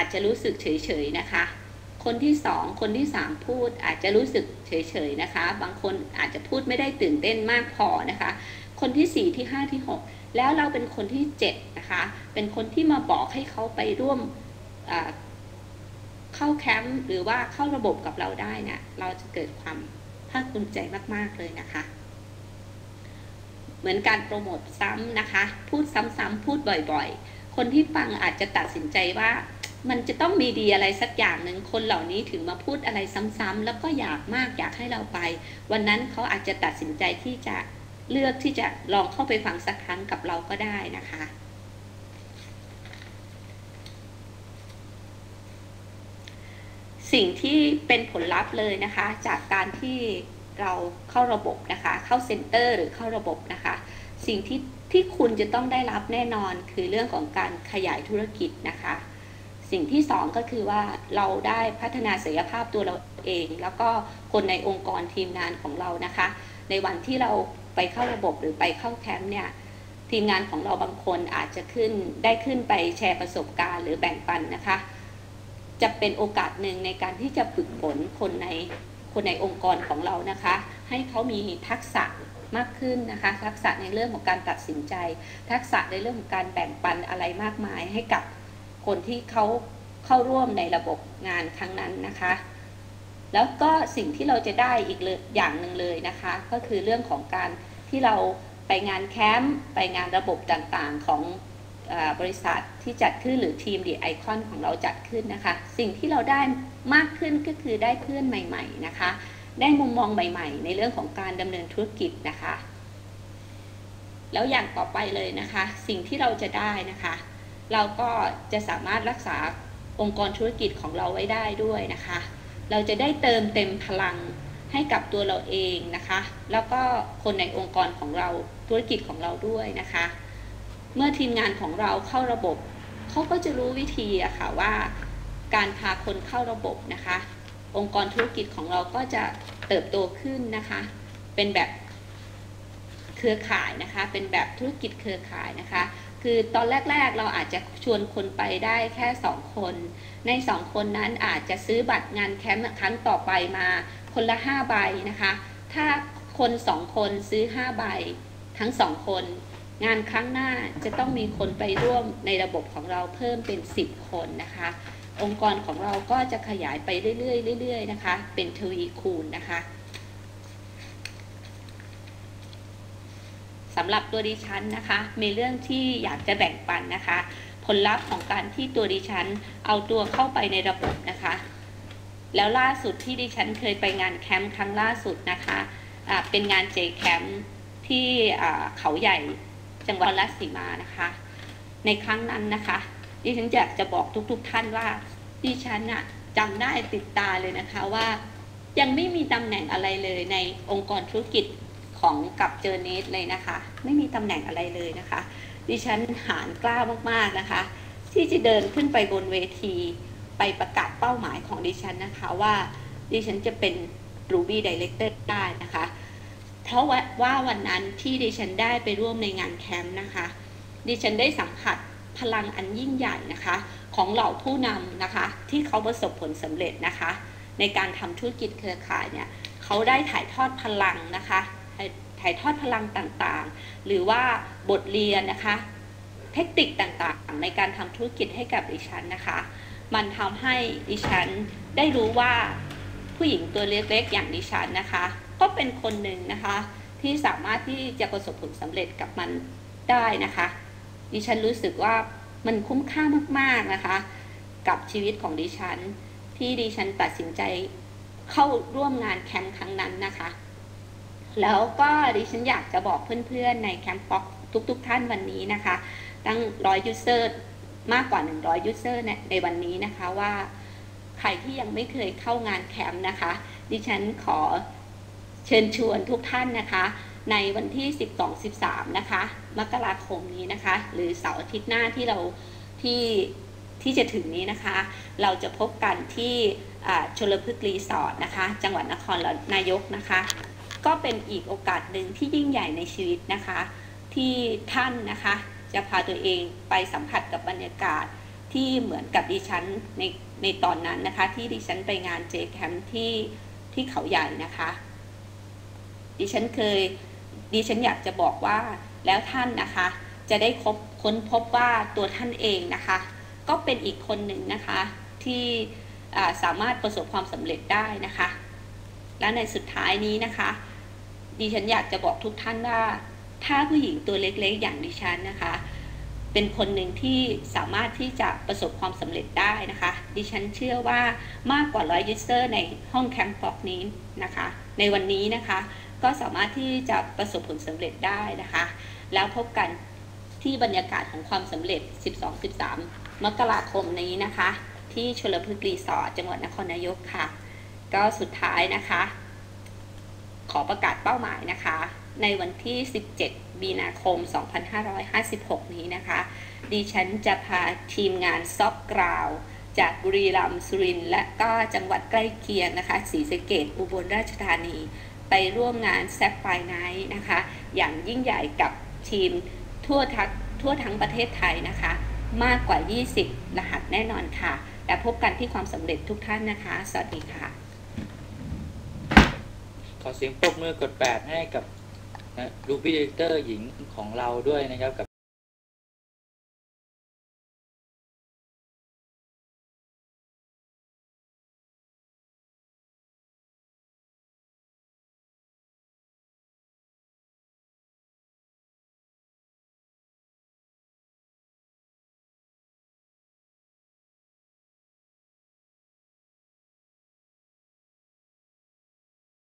อาจจะรู้สึกเฉยๆนะคะ คนที่สองคนที่สามพูดอาจจะรู้สึกเฉยๆนะคะ บางคนอาจจะพูดไม่ได้ตื่นเต้นมากพอนะคะ คนที่สี่ที่ห้าที่หกแล้วเราเป็นคนที่เจ็ดนะคะ เป็นคนที่มาบอกให้เขาไปร่วมเข้าแคมป์หรือว่าเข้าระบบกับเราได้นะ เราจะเกิดความภาคภูมิใจมาก ๆ เลยนะคะ เหมือนการโปรโมทซ้ำนะคะ พูดซ้ำๆพูดบ่อยๆ คนที่ฟังอาจจะตัดสินใจว่า มันจะต้องมีดีอะไรสักอย่างหนึ่งคนเหล่านี้ถึงมาพูดอะไรซ้ำๆแล้วก็อยากมากอยากให้เราไป วันนั้นเขาอาจจะตัดสินใจที่จะเลือกที่จะลองเข้าไปฟังสักครั้งกับเราก็ได้นะคะ สิ่งที่เป็นผลลัพธ์เลยนะคะ จากการที่เราเข้าระบบนะคะ เข้าเซ็นเตอร์หรือเข้าระบบนะคะ สิ่งที่ที่คุณจะต้องได้รับแน่นอนคือเรื่องของการขยายธุรกิจนะคะ สิ่งที่สองก็คือว่าเราได้พัฒนาศักยภาพตัวเราเอง แล้วก็คนในองค์กรทีมงานของเรานะคะ ในวันที่เราไปเข้าระบบหรือไปเข้าแคมป์เนี่ยทีมงานของเราบางคนอาจจะขึ้นได้ขึ้นไปแชร์ประสบการณ์หรือแบ่งปันนะคะ จะเป็นโอกาสหนึ่งในการที่จะฝึกฝนคนในคนในองค์กรของเรานะคะ ให้เขามีทักษะมากขึ้นนะคะ ทักษะในเรื่องของการตัดสินใจ ทักษะในเรื่องของการแบ่งปันอะไรมากมายให้กับ คนที่เขาเข้าร่วมในระบบงานครั้งนั้นนะคะ แล้วก็สิ่งที่เราจะได้อีกอย่างหนึ่งเลยนะคะ ก็คือเรื่องของการที่เราไปงานแคมป์ไปงานระบบต่างๆของบริษัทที่จัดขึ้นหรือทีมดีไอคอนของเราจัดขึ้นนะคะ สิ่งที่เราได้มากขึ้นก็คือได้เพื่อนใหม่ๆนะคะ ได้มุมมองใหม่ๆ ในเรื่องของการดำเนินธุรกิจนะคะ แล้วอย่างต่อไปเลยนะคะ สิ่งที่เราจะได้นะคะ เราก็จะสามารถรักษาองค์กรธุรกิจของเราไว้ได้ด้วยนะคะ เราจะได้เติมเต็มพลังให้กับตัวเราเองนะคะ แล้วก็คนในองค์กรของเราธุรกิจของเราด้วยนะคะ เมื่อทีมงานของเราเข้าระบบเขาก็จะรู้วิธีอะค่ะว่า การพาคนเข้าระบบนะคะ องค์กรธุรกิจของเราก็จะเติบโตขึ้นนะคะ เป็นแบบเครือข่ายนะคะ เป็นแบบธุรกิจเครือข่ายนะคะ คือตอนแรก ๆ เราอาจจะชวนคนไปได้แค่สองคน ในสองคนนั้นอาจจะซื้อบัตรงานแคมป์ครั้งต่อไปมา คนละห้าใบนะคะ ถ้าคนสองคนซื้อห้าใบ ทั้งสองคน งานครั้งหน้าจะต้องมีคนไปร่วมในระบบของเราเพิ่มเป็นสิบคนนะคะ องค์กรของเราก็จะขยายไปเรื่อยๆเรื่อยๆนะคะ เป็นทวีคูณนะคะ สำหรับตัวดิฉันนะคะ มีเรื่องที่อยากจะแบ่งปันนะคะ ผลลัพธ์ของการที่ตัวดิฉันเอาตัวเข้าไปในระบบนะคะ แล้วล่าสุดที่ดิฉันเคยไปงานแคมป์ครั้งล่าสุดนะคะะเป็นงานเจแคมป์ที่เขาใหญ่จังหวัดรัสีมานะคะ ในครั้งนั้นนะคะ ดิฉันอยากจะบอกทุกๆทท่านว่าดิฉันอะจำได้ติดตาเลยนะคะว่ายังไม่มีตำแหน่งอะไรเลยในองค์กรธุรกิจ ของกับเจอเนสเลยนะคะ ไม่มีตำแหน่งอะไรเลยนะคะ ดิฉันหานกล้ามากๆนะคะ ที่จะเดินขึ้นไปบนเวทีไปประกาศเป้าหมายของดิฉันนะคะว่าดิฉันจะเป็น Ruby Director ได้นะคะ เพราะว่าวันนั้นที่ดิฉันได้ไปร่วมในงานแคมป์นะคะ ดิฉันได้สัมผัสพลังอันยิ่งใหญ่นะคะ ของเหล่าผู้นำนะคะ ที่เขาประสบผลสำเร็จนะคะ ในการทำธุรกิจเครือข่ายเนี่ยเขาได้ถ่ายทอดพลังนะคะ ถ่ายทอดพลังต่างๆ หรือว่าบทเรียนนะคะ เทคนิคต่างๆ ในการทำธุรกิจให้กับดิฉันนะคะ มันทำให้ดิฉันได้รู้ว่าผู้หญิงตัวเล็กๆอย่างดิฉันนะคะ ก็เป็นคนหนึ่งนะคะ ที่สามารถที่จะประสบผลสำเร็จกับมันได้นะคะ ดิฉันรู้สึกว่ามันคุ้มค่ามากๆนะคะ กับชีวิตของดิฉัน ที่ดิฉันตัดสินใจเข้าร่วมงานแคมป์ครั้งนั้นนะคะ แล้วก็ดิฉันอยากจะบอกเพื่อนๆในแคมป์ป๊อกทุกๆทท่านวันนี้นะคะ ตั้งร้อยยูเซอร์มากกว่า 100ยูเซอร์ในวันนี้นะคะว่าใครที่ยังไม่เคยเข้างานแคมป์นะคะ ดิฉันขอเชิญชวนทุกท่านนะคะ ในวันที่ 12-13 นะคะ มกราคมนี้นะคะ หรือเสาร์อาทิตย์หน้าที่เราที่ที่จะถึงนี้นะคะ เราจะพบกันที่ชลพฤกษ์รีสอร์ทนะคะ จังหวัดนครนายกนะคะ ก็เป็นอีกโอกาสหนึ่งที่ยิ่งใหญ่ในชีวิตนะคะ ที่ท่านนะคะจะพาตัวเองไปสัมผัสกับบรรยากาศที่เหมือนกับดิฉันในในตอนนั้นนะคะ ที่ดิฉันไปงานเจแคมที่ที่เขาใหญ่นะคะ ดิฉันเคยดิฉันอยากจะบอกว่าแล้วท่านนะคะ จะได้คบค้นพบว่าตัวท่านเองนะคะ ก็เป็นอีกคนหนึ่งนะคะ ที่สามารถประสบความสำเร็จได้นะคะ และในสุดท้ายนี้นะคะ ดิฉันอยากจะบอกทุกท่านว่า ถ้าผู้หญิงตัวเล็กๆ อย่างดิฉันนะคะ เป็นคนหนึ่งที่สามารถที่จะประสบความสำเร็จได้นะคะ ดิฉันเชื่อว่ามากกว่าร้อยยูเซอร์ในห้องแคมป์ฟอกนี้นะคะ ในวันนี้นะคะ ก็สามารถที่จะประสบผลสำเร็จได้นะคะ แล้วพบกันที่บรรยากาศของความสำเร็จ 12-13 มกราคมนี้นะคะ ที่ชลพฤกษ์รีสอร์ทจังหวัดนครนายกค่ะ ก็สุดท้ายนะคะ ขอประกาศเป้าหมายนะคะ ในวันที่ 17 มีนาคม 2556 นี้นะคะ ดิฉันจะพาทีมงานซอฟกราว จากบุรีรัมย์สุรินทร์และก็จังหวัดใกล้เคียงนะคะศรีสะเกดอุบลราชธานี ไปร่วมงานแซฟไฟไนท์นะคะ อย่างยิ่งใหญ่กับทีมทั่วทั้งทั่วทั้งประเทศไทยนะคะ มากกว่า 20 รหัสแน่นอนค่ะ และพบกันที่ความสำเร็จทุกท่านนะคะ สวัสดีค่ะ ขอเสียงปรบมือกดแปดให้กับรูบี้ดีเตอร์หญิงของเราด้วยนะครับกับ